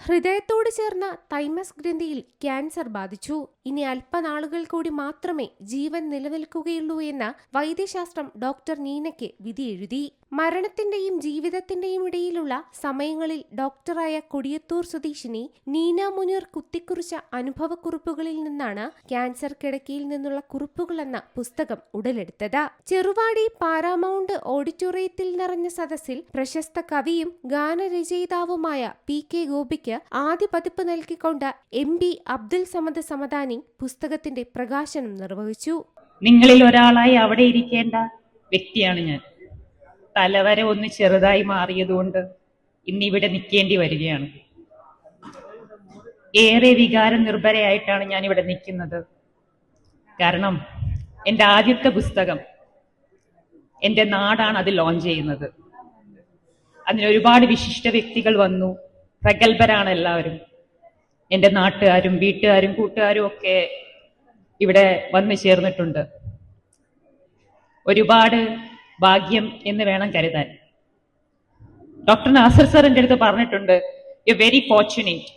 ഹൃദയത്തോട് ചേർന്ന thymus ഗ്രന്ഥിയിൽ cancer ബാധിച്ചു. ഇനി അല്പനാളുകൾ കൂടി മാത്രമേ ജീവൻ നിലനിൽക്കുകയുള്ളൂ എന്ന് വൈദ്യശാസ്ത്രം ഡോക്ടർ നീനയ്ക്ക് വിധിയെഴുതി. മരണത്തിന്റെയും ജീവിതത്തിന്റെയും ഇടയിലുള്ള സമയങ്ങളിൽ ഡോക്ടറായ കൊടിയത്തൂർ സ്വദേശിനി നീന മുനീർ കുത്തിക്കുറിച്ച അനുഭവക്കുറിപ്പുകളിൽ നിന്നാണ് ക്യാൻസർ കിടക്കയിൽ നിന്നുള്ള കുറിപ്പുകൾ എന്ന പുസ്തകം ഉടലെടുത്തത്. ചെറുവാടി പാരാമൗണ്ട് ഓഡിറ്റോറിയത്തിൽ നിറഞ്ഞ സദസ്സിൽ പ്രശസ്ത കവിയും ഗാനരചയിതാവുമായ പി കെ ഗോപിക്ക് ആദ്യ പതിപ്പ് നൽകിക്കൊണ്ട് എം ബി അബ്ദുൽ സമദ് സമദാനി പുസ്തകത്തിന്റെ പ്രകാശനം നിർവഹിച്ചു. നിങ്ങളിൽ ഒരാളായി അവിടെ ഇരിക്കേണ്ട വ്യക്തിയാണ് ഞാൻ. തലവര ഒന്ന് ചെറുതായി മാറിയതുകൊണ്ട് ഇന്നിവിടെ നിൽക്കേണ്ടി വരികയാണ്. ഏറെ വികാരം നിർഭരയായിട്ടാണ് ഞാൻ ഇവിടെ നിൽക്കുന്നത്. കാരണം എന്റെ ആദ്യത്തെ പുസ്തകം എന്റെ നാടാണ് അത് ലോഞ്ച് ചെയ്യുന്നത്. അതിന് ഒരുപാട് വിശിഷ്ട വ്യക്തികൾ വന്നു. പ്രഗത്ഭരാണ് എല്ലാവരും. എന്റെ നാട്ടുകാരും വീട്ടുകാരും കൂട്ടുകാരും ഒക്കെ ഇവിടെ വന്നു ചേർന്നിട്ടുണ്ട്. ഒരുപാട് ഭാഗ്യം എന്ന് വേണം കരുതാൻ. ഡോക്ടർ നാസർ സാർ എന്റെ അടുത്ത് പറഞ്ഞിട്ടുണ്ട് യു വെരി ഫോർച്ചുനേറ്റ്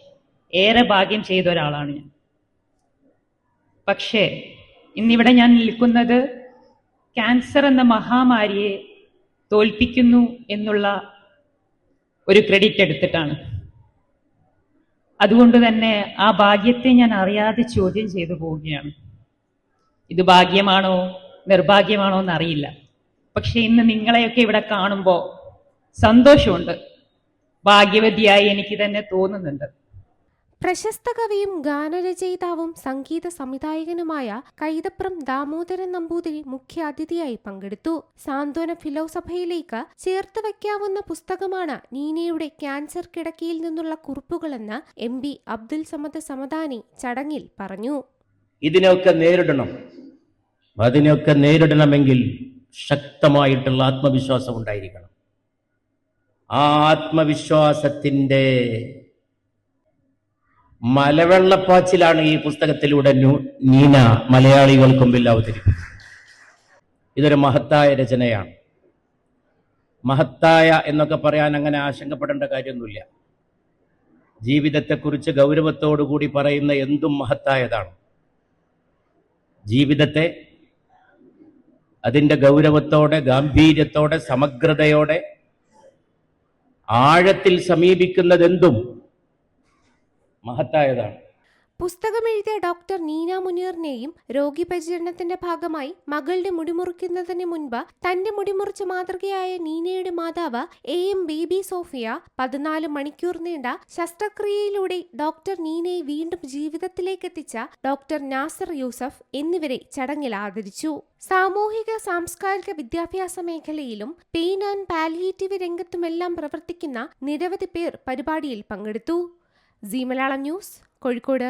ഏറെ ഭാഗ്യം ചെയ്ത ഒരാളാണ് ഞാൻ. പക്ഷേ ഇന്നിവിടെ ഞാൻ നിൽക്കുന്നത് ക്യാൻസർ എന്ന മഹാമാരിയെ തോൽപ്പിക്കുന്നു എന്നുള്ള ഒരു ക്രെഡിറ്റ് എടുത്തിട്ടാണ്. അതുകൊണ്ട് തന്നെ ആ ഭാഗ്യത്തെ ഞാൻ അറിയാതെ ചോദ്യം ചെയ്തു പോവുകയാണ്. ഇത് ഭാഗ്യമാണോ നിർഭാഗ്യമാണോ എന്നറിയില്ല. പക്ഷെ ഇന്ന് നിങ്ങളെയൊക്കെ ഇവിടെ കാണുമ്പോൾ സന്തോഷമുണ്ട്. ഭാഗ്യവതിയായി എനിക്ക് തന്നെ തോന്നുന്നുണ്ട്. പ്രശസ്ത കവിയും ഗാനരചയിതാവും സംഗീത സംവിധായകനുമായ കൈതപ്രം ദാമോദരൻ നമ്പൂതിരി മുഖ്യ അതിഥിയായി പങ്കെടുത്തു. സാന്ത്വന ഫിലോസഫയിലേക്ക് ചേർത്ത് വയ്ക്കാവുന്ന പുസ്തകമാണ് നീനയുടെ ക്യാൻസർ കിടക്കയിൽ നിന്നുള്ള കുറിപ്പുകളെന്ന് എം ബി അബ്ദുൽ സമദ് സമദാനി ചടങ്ങിൽ പറഞ്ഞു. ഇതിനൊക്കെ നേരിടണം. അതിനൊക്കെ നേരിടണമെങ്കിൽ ശക്തമായിട്ടുള്ള ആത്മവിശ്വാസം ഉണ്ടായിരിക്കണം. ആ ആത്മവിശ്വാസത്തിന്റെ മലവെള്ളപ്പാച്ചിലാണ് ഈ പുസ്തകത്തിലൂടെ നീന മലയാളികൾക്ക് മുമ്പിൽ അവതരിപ്പിച്ചത് ഇതൊരു മഹത്തായ രചനയാണ്. മഹത്തായ എന്നൊക്കെ പറയാൻ അങ്ങനെ ആശങ്കപ്പെടേണ്ട കാര്യമൊന്നുമില്ല. ജീവിതത്തെക്കുറിച്ച് ഗൗരവത്തോടു കൂടി പറയുന്ന എന്തും മഹത്തായതാണ്. ജീവിതത്തെ അതിന്റെ ഗൗരവത്തോടെ ഗാംഭീര്യത്തോടെ സമഗ്രതയോടെ ആഴത്തിൽ സമീപിക്കുന്നതെന്തും മഹത്തായതാണ്. പുസ്തകം എഴുതിയ ഡോക്ടർ നീന മുനീറിനെയും രോഗി പരിചരണത്തിന്റെ ഭാഗമായി മകളുടെ മുടിമുറിക്കുന്നതിന് മുൻപ് തന്റെ മുടിമുറിച്ച മാതൃകയായ നീനയുടെ മാതാവ് എ എം ബേബി സോഫിയ പതിനാല് മണിക്കൂർ നീണ്ട ശസ്ത്രക്രിയയിലൂടെ ഡോക്ടർ നീനയെ വീണ്ടും ജീവിതത്തിലേക്ക് എത്തിച്ച ഡോക്ടർ നാസർ യൂസഫ് എന്നിവരെ ചടങ്ങിൽ ആദരിച്ചു. സാമൂഹിക സാംസ്കാരിക വിദ്യാഭ്യാസ മേഖലയിലും പെയിൻ ആൻഡ് പാലിയേറ്റീവ് രംഗത്തുമെല്ലാം പ്രവർത്തിക്കുന്ന നിരവധി പേർ പരിപാടിയിൽ പങ്കെടുത്തു. C Malayalam news Kozhikode.